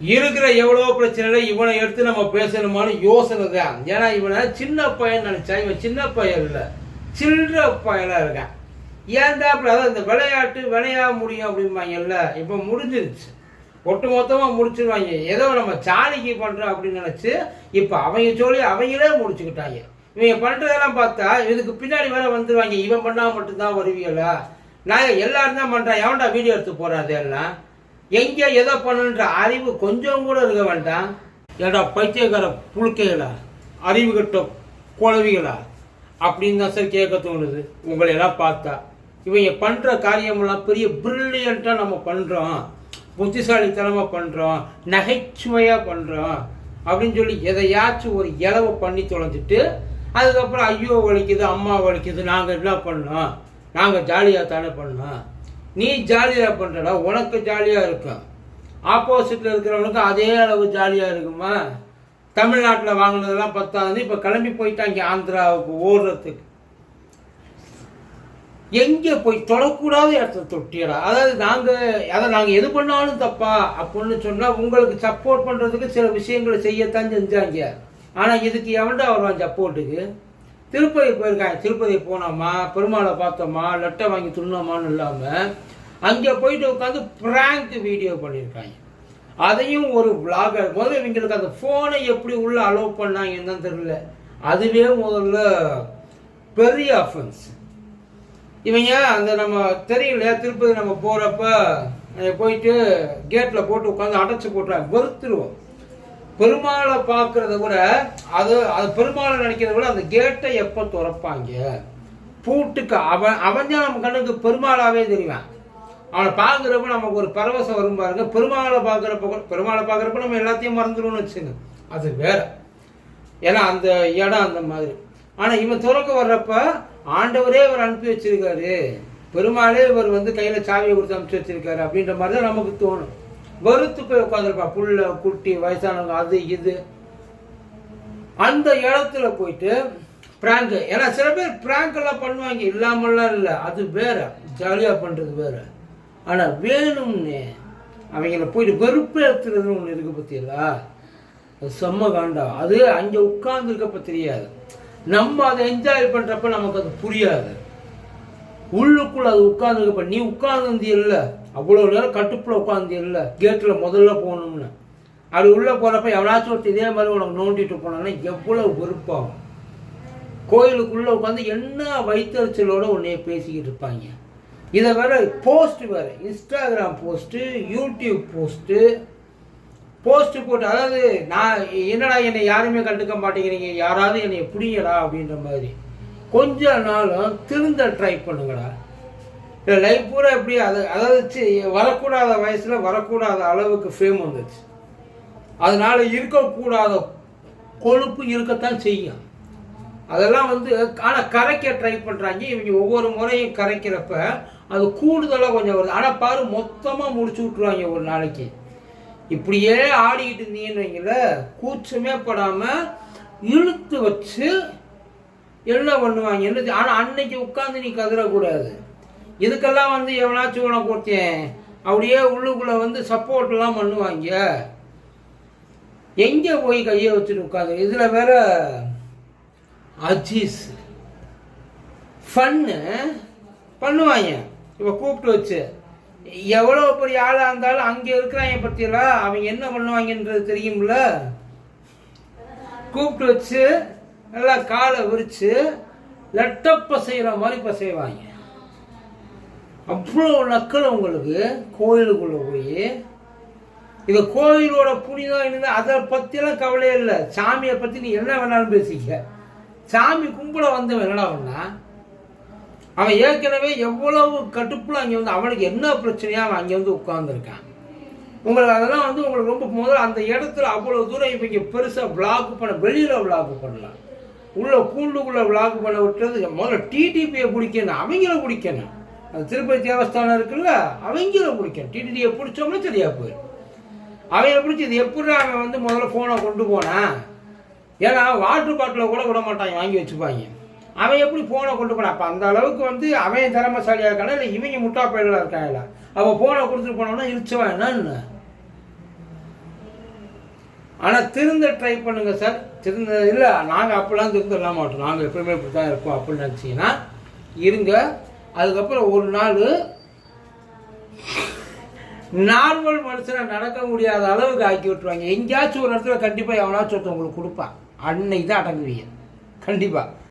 இருக்கிற எவ்வளோ பிரச்சனைல இவனை எடுத்து நம்ம பேசணுமான்னு யோசனை தான். ஏன்னா இவனை சின்ன பையன் நினைச்சா இவன் சின்ன பையன் இல்லை. சில்லற பையனாக இருக்கான். ஏன்டா அப்படி அதான் இந்த விளையாட்டு விளையா முடியும் அப்படிம்பாங்கல்ல இப்போ முடிஞ்சிருச்சு. ஒட்டு மொத்தமாக முடிச்சிருவாங்க. ஏதோ நம்ம சாணிக்கு பண்ணுறோம் அப்படின்னு நினச்சி இப்போ அவங்க சொல்லி அவங்களே முடிச்சுக்கிட்டாங்க. இவங்க பண்ணுறதெல்லாம் பார்த்தா இதுக்கு பின்னாடி வேற வந்துடுவாங்க இவன் பண்ணால் மட்டும்தான் வருவீங்களா? நாங்கள் எல்லாரும் தான் பண்ணுறான் எவன்டா வீடியோ எடுத்து போகிறாது எல்லாம்? எங்கே எதை பண்ணணுன்ற அறிவு கொஞ்சம் கூட இருக்க வேண்டாம். ஏடா பைத்தியக்கார புழுக்கைகளா? அறிவு கட்ட குழவிகளா? அப்படின்னு தான் சார் கேட்க தோணுது. உங்களை எல்லாம் பார்த்தா. இவங்க பண்ணுற காரியமெல்லாம் பெரிய பிரில்லியண்ட்டாக நம்ம பண்ணுறோம் புத்திசாலித்தனமாக பண்ணுறோம் நகைச்சுவையாக பண்ணுறோம் அப்படின்னு சொல்லி எதையாச்சும் ஒரு இலவை பண்ணி தொலைஞ்சிட்டு அதுக்கப்புறம் ஐயோ வலிக்குது அம்மா வலிக்குது நாங்கள் என்ன பண்ணோம்? நாங்கள் ஜாலியாக தானே பண்ணோம். நீ ஜாலியாக பண்ணுறடா உனக்கு ஜாலியாக இருக்கும் ஆப்போசிட்டில் இருக்கிறவனுக்கு அதே அளவு ஜாலியாக இருக்குமா? தமிழ்நாட்டில் வாங்கினதெல்லாம் பத்தாது இப்போ கிளம்பி போயிட்டாங்க ஆந்திராவுக்கு ஓடுறதுக்கு. எங்கே போய் தொடக்கூடாத இடத்த தொட்டியடா. அதாவது நாங்கள் அதை நாங்கள் எது பண்ணாலும் தப்பா அப்படின்னு சொன்னால் உங்களுக்கு சப்போர்ட் பண்ணுறதுக்கு சில விஷயங்களை செய்யத்தான் செஞ்சாங்க. ஆனால் இதுக்கு எவன்டா வருவான் சப்போர்ட்டுக்கு திருப்பதி போயிருக்காங்க திருப்பதி போனோமா பெருமாளை பார்த்தோமா லெட்டை வாங்கி துண்ணோமான்னு இல்லாமல் அங்கே போயிட்டு உட்காந்து பிராங்க் வீடியோ பண்ணியிருக்காங்க. அதையும் ஒரு விளாகர் முதல்ல இவங்களுக்கு அந்த ஃபோனை எப்படி உள்ள அலோவ் பண்ணாங்கன்னு தான் தெரியல. அதுவே முதல்ல பெரிய அஃபென்ஸ் இவங்க அந்த நம்ம தெரியலையா திருப்பதி நம்ம போகிறப்ப போயிட்டு கேட்டில் போட்டு உட்காந்து அடைச்சி போட்டுறாங்க வெறுத்துருவோம். பெருமாளை பார்க்கறத கூட அது அது பெருமாளை நினைக்கிறத விட அந்த கேட்டை எப்போ திறப்பாங்க? பூட்டுக்கு அவன் அவன் தான் நம்ம கண்ணுக்கு பெருமாளாவே தெரிவான் அவனை பார்க்குறப்ப நமக்கு ஒரு பரவசம் வரும் பாருங்க. பெருமாளை பார்க்குறப்ப கூட பெருமாளை பார்க்குறப்ப நம்ம எல்லாத்தையும் மறந்துடுவோம்னு வச்சுங்க அது வேற. ஏன்னா அந்த இடம் அந்த மாதிரி. ஆனால் இவன் துறக்க வர்றப்ப ஆண்டவரே இவர் அனுப்பி வச்சிருக்காரு. பெருமாளே இவர் வந்து கையில் சாவியை கொடுத்து அனுப்பிச்சு வச்சிருக்காரு அப்படின்ற மாதிரி தான் நமக்கு தோணும். வெறுத்து போய் உட்காந்துருப்பா புள்ள குட்டி வயசானவங்க அது இது. அந்த இடத்துல போயிட்டு பிராங்க் ஏன்னா சில பேர் ப்ராங்கெல்லாம் பண்ணுவாங்க. இல்லாமல்லாம் இல்லை. அது வேற. ஜாலியாக பண்ணுறது வேற. ஆனால் வேணும்னு அவங்கள போயிட்டு வெறுப்பு ஏற்றுறதுன்னு ஒன்று இருக்குது பார்த்தீங்களா அது செம்ம காண்டா. அது அங்கே உட்கார்ந்துருக்கப்ப தெரியாது. நம்ம அதை என்ஜாய் பண்ணுறப்ப நமக்கு அது புரியாது. உள்ளுக்குள்ள அது உட்கார்ந்துருக்கப்ப நீ உட்கார்ந்து இல்லை அவ்வளோ நேரம் கட்டுப்பில் உட்காந்து இல்லை. கேட்டில் முதல்ல போகணும்னு. அது உள்ளே போகிறப்ப எவனாச்சும் ஒருத்தர் இதே மாதிரி உனக்கு நோண்டிட்டு போனான்னா எவ்வளோ வெறுப்பாகும். கோயிலுக்குள்ளே உட்காந்து என்ன வைத்தறிச்சலோட உன்னைய பேசிக்கிட்டு இருப்பாங்க. இதை வேற போஸ்ட் வேறு. Instagram post YouTube post post போட்டு அதாவது நான் என்னடா என்னை யாருமே கண்டுக்க மாட்டேங்கிறீங்க? யாராவது என்னை பிடிங்கடா அப்படின்ற மாதிரி. கொஞ்ச நாளும் திருந்த ட்ரை பண்ணுங்கடா. இல்லை லைஃப் பூரா எப்படி அது அதாவது வரக்கூடாத வயசில் வரக்கூடாத அளவுக்கு ஃபேம் வந்துச்சு அதனால் இருக்கக்கூடாத கொழுப்பு இருக்கத்தான் செய்யும். அதெல்லாம் வந்து ஆனால் கரைக்க ட்ரை பண்ணுறாங்க இவங்க ஒவ்வொரு முறையும் கரைக்கிறப்ப அது கூடுதலாக கொஞ்சம் வருது. ஆனால் பாரு மொத்தமாக முடிச்சு விட்ருவாங்க ஒரு நாளைக்கு. இப்படியே ஆடிக்கிட்டு இருந்தீங்கன்னு வைங்கள கூச்சமே படாமல் இழுத்து வச்சு என்ன பண்ணுவாங்க. என்ன ஆனால் அன்னைக்கு உட்காந்து நீ கதறக்கூடாது. இதுக்கெல்லாம் வந்து எவனாச்சும் உனக்கு ஒருத்தன் அப்படியே உள்ளுக்குள்ளே வந்து சப்போர்ட்லாம் பண்ணுவாங்க. எங்கே போய் கையை வச்சுட்டு உட்காந்து? இதில் வேற அஜீஸ். ஃபன்னு பண்ணுவாங்க. இப்போ கூப்பிட்டு வச்சு. எவ்வளோ பெரிய ஆளாக இருந்தாலும் அங்கே இருக்கிறாங்க பற்றியெல்லாம் அவங்க என்ன பண்ணுவாங்கன்றது தெரியும்ல? கூப்பிட்டு வச்சு நல்லா காலை விரிச்சு லட்டப்ப செய்கிற மாதிரி பசைவாங்க. அவ்வளோ நக்கல் உங்களுக்கு கோயிலுக்குள்ளே போய் இது கோயிலோட புனிதம் இருந்தால் அதை பற்றிலாம் கவலையே இல்லை. சாமியை பற்றி நீ என்ன வேணாலும் பேசிக்க. சாமி கும்பிட வந்தவன் என்னடா அவன் ஏற்கனவே எவ்வளவு கடுப்பில் அங்கே வந்து அவனுக்கு என்ன பிரச்சனையாக அவன் அங்கே வந்து உட்கார்ந்துருக்கான். உங்களுக்கு அதெல்லாம் வந்து உங்களுக்கு ரொம்ப முதல்ல அந்த இடத்துல அவ்வளோ தூரம் இவங்க பெருசாக விளாக் பண்ண வெளியில் விளாக் பண்ணலாம். உள்ள கூண்டுக்குள்ளே விளாக் பண்ண விட்டுறது முதல்ல டிடிபியை பிடிக்கணும் அவங்கள பிடிக்கணும். திருப்பதி தேவஸ்தானம் இருக்குல்ல அவங்கள பிடிக்கணும் டிடிடியை பிடிச்சோம்னா சரியா போயிடும். அவங்கள பிடிச்சி இது எப்படி அவன் வந்து முதல்ல ஃபோனை கொண்டு போனான் ஏன்னா வாட்டர் பாட்டில் கூட விட மாட்டாங்க வாங்கி வச்சுப்பாங்க. அவன் எப்படி ஃபோனை கொண்டு போனான் அப்போ அந்த அளவுக்கு வந்து அவன் திறமைசாலியாக இருக்கானா? இல்லை இவங்க முட்டா பயிர்களாக இருக்காங்களா? அவன் ஃபோனை கொடுத்துட்டு போனோம்னா இழிச்சவன் என்னன்னு? ஆனால் திருந்த ட்ரை பண்ணுங்க சார் திருந்த இல்லை நாங்கள் அப்படிலாம் திருந்தலாம் மாட்டோம். நாங்கள் எப்பவுமே இப்படி தான் இருப்போம் அப்படின்னு நினச்சிங்கன்னா இருங்க. அதுக்கப்புறம் ஒரு நாள் நார்மல் மனுஷனை நடக்க முடியாத அளவுக்கு ஆக்கி விட்டுருவாங்க. எங்கேயாச்சும் ஒரு இடத்துல கண்டிப்பாக எவனாச்சும் ஒருத்தவங்களுக்கு கொடுப்பான். அன்னைக்கு தான் அடங்குவீங்க. கண்டிப்பாக